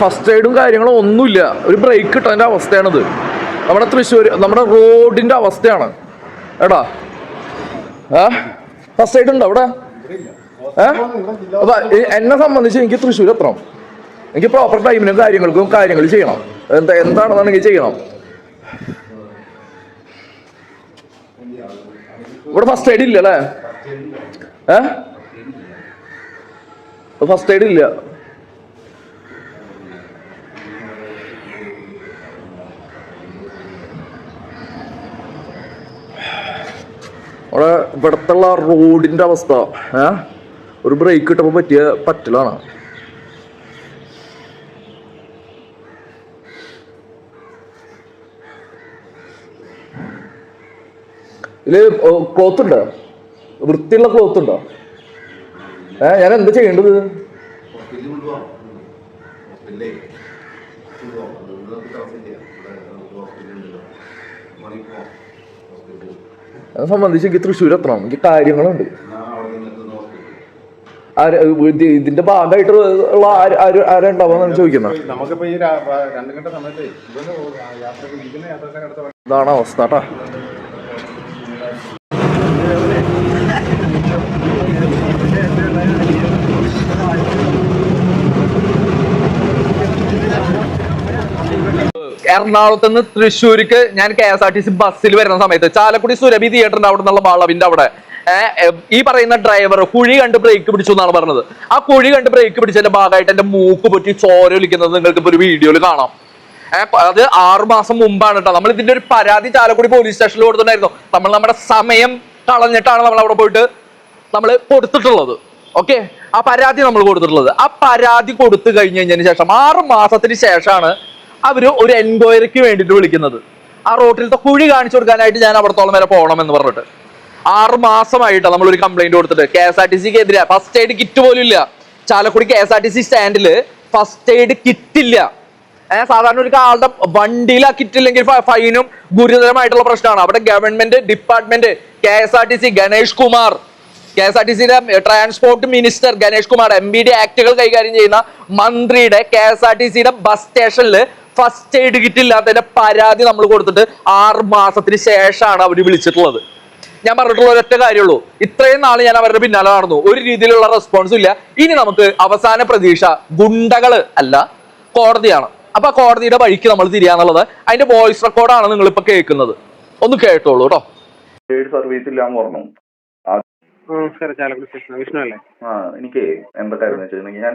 First എയ്ഡും കാര്യങ്ങളും ഒന്നുമില്ല. ഒരു ബ്രേക്ക് ഇട്ടതിന്റെ അവസ്ഥയാണിത്. നമ്മുടെ തൃശ്ശൂർ നമ്മുടെ റോഡിന്റെ അവസ്ഥയാണ്. എടാ. ഫസ്റ്റ് എയ്ഡ് ഉണ്ടോ അവിടെ? ഏ അപ്പൊ എന്നെ സംബന്ധിച്ച് എനിക്ക് തൃശ്ശൂർ എത്തണം. എനിക്ക് പ്രോപ്പർ ടൈമിനും കാര്യങ്ങൾക്കും കാര്യങ്ങൾ ചെയ്യണം. എന്താ എന്താണെന്നുണ്ടെങ്കിൽ ചെയ്യണം. ഇവിടെ ഫസ്റ്റ് എയ്ഡ് ഇല്ല അല്ലേ? ഏ? ഫസ്റ്റ് എയ്ഡ് ഇല്ല. അവിടെ റോഡിന്റെ അവസ്ഥ ഏ? ഒരു ബ്രേക്ക് കിട്ടപ്പോൾ പറ്റിയ പറ്റലാണ്. ഇതിൽ ക്ലോത്ത് ഉണ്ടോ? വൃത്തിയുള്ള ക്ലോത്ത് ഉണ്ടോ? ഏ ഞാൻ എന്താ ചെയ്യേണ്ടത്? ഹോസ്പിറ്റലിൽ അത് സംബന്ധിച്ച് എനിക്ക് തൃശ്ശൂർ എത്തണം എനിക്ക് കാര്യങ്ങളുണ്ട്. ഇതിന്റെ ഭാഗമായിട്ട് ഉള്ള ആര് ആര് ആരുണ്ടാവാന്നാണ് ചോദിക്കുന്നത്. ഇതാണ് അവസ്ഥ കേട്ടാ. എറണാകുളത്ത് നിന്ന് തൃശ്ശൂർക്ക് ഞാൻ K S R T C ബസ്സിൽ വരുന്ന സമയത്ത് ചാലക്കുടി സുരഭി തിയേറ്ററിന്റെ അവിടെ നിന്നുള്ള വളവിന്റെ അവിടെ. ഈ പറയുന്ന ഡ്രൈവർ കുഴി കണ്ട് ബ്രേക്ക് പിടിച്ചു എന്നാണ് പറഞ്ഞത്. ആ കുഴി കണ്ട് ബ്രേക്ക് പിടിച്ചതിന്റെ ഭാഗമായിട്ട് എന്റെ മൂക്ക് പൊറ്റി ചോര ഒലിക്കുന്നത് നിങ്ങൾക്ക് ഇപ്പൊ ഒരു വീഡിയോയിൽ കാണാം. അത് ആറു മാസം മുമ്പാണ് കേട്ടോ. നമ്മൾ ഇതിന്റെ ഒരു പരാതി ചാലക്കുടി പോലീസ് സ്റ്റേഷനിൽ കൊടുത്തിട്ടുണ്ടായിരുന്നു. നമ്മൾ നമ്മുടെ സമയം കളഞ്ഞിട്ടാണ് നമ്മൾ അവിടെ പോയിട്ട് നമ്മൾ കൊടുത്തിട്ടുള്ളത്. ഓക്കെ? ആ പരാതി നമ്മൾ കൊടുത്തിട്ടുള്ളത്. ആ പരാതി കൊടുത്തു കഴിഞ്ഞു കഴിഞ്ഞതിന് ശേഷം ആറ് മാസത്തിന് ശേഷമാണ് അവർ ഒരു എൻക്വയറിക്ക് വേണ്ടിയിട്ട് വിളിക്കുന്നത്. ആ റോട്ടിലത്തെ കുഴി കാണിച്ചു കൊടുക്കാനായിട്ട് ഞാൻ അവിടത്തോളം വരെ പോകണം എന്ന് പറഞ്ഞിട്ട്. ആറ് മാസമായിട്ട് നമ്മൾ ഒരു കംപ്ലൈന്റ് കൊടുത്തിട്ട്. കെ എസ് ആർ ടി സിക്ക് എതിരെ. ഫസ്റ്റ് എയ്ഡ് കിറ്റ് പോലും ഇല്ല. Chalakudy K S R T C സ്റ്റാൻഡിൽ ഫസ്റ്റ് എയ്ഡ് കിറ്റ് ഇല്ല സാധാരണ ഒരു ആളുടെ വണ്ടിയിൽ ആ കിറ്റ് ഇല്ലെങ്കിൽ ഫൈനും ഗുരുതരമായിട്ടുള്ള പ്രശ്നമാണ്. അവിടെ government department K S R T C Ganesh Kumar. K S R T സിയിലെ transport minister Ganesh Kumar M B D ആക്ടുകൾ കൈകാര്യം ചെയ്യുന്ന മന്ത്രിയുടെ കെ എസ് ആർ ടി സിയുടെ ബസ് സ്റ്റേഷനിൽ ഫസ്റ്റ് എയ്ഡ് കിറ്റ് ഇല്ലാത്തതിന്റെ പരാതി നമ്മൾ കൊടുത്തിട്ട് ആറ് മാസത്തിന് ശേഷമാണ് അവർ വിളിച്ചിട്ടുള്ളത്. ഞാൻ പറഞ്ഞിട്ടുള്ള ഒരൊറ്റ കാര്യമുള്ളൂ. ഇത്രയും നാൾ ഞാൻ അവരുടെ പിന്നാലെ നടന്നു. ഒരു രീതിയിലുള്ള റെസ്പോൺസും ഇല്ല. ഇനി നമുക്ക് അവസാന പ്രതീക്ഷ ഗുണ്ടകൾ അല്ല കോടതിയാണ്. അപ്പൊ കോടതിയുടെ വഴിക്ക് നമ്മൾ തിരിയാന്നുള്ളത് അതിന്റെ വോയിസ് റെക്കോർഡാണ് നിങ്ങൾ ഇപ്പൊ കേൾക്കുന്നത്. ഒന്ന് കേട്ടോളൂ കേട്ടോ സർവീസ് ഇല്ലാന്ന് പറഞ്ഞു. നമസ്കാരം ചാലക്കുടി സ്റ്റേഷൻ വിഷ്ണു അല്ലേ? ആ എനിക്ക് എന്താ കാര്യം വെച്ചിട്ടുണ്ടെങ്കിൽ ഞാൻ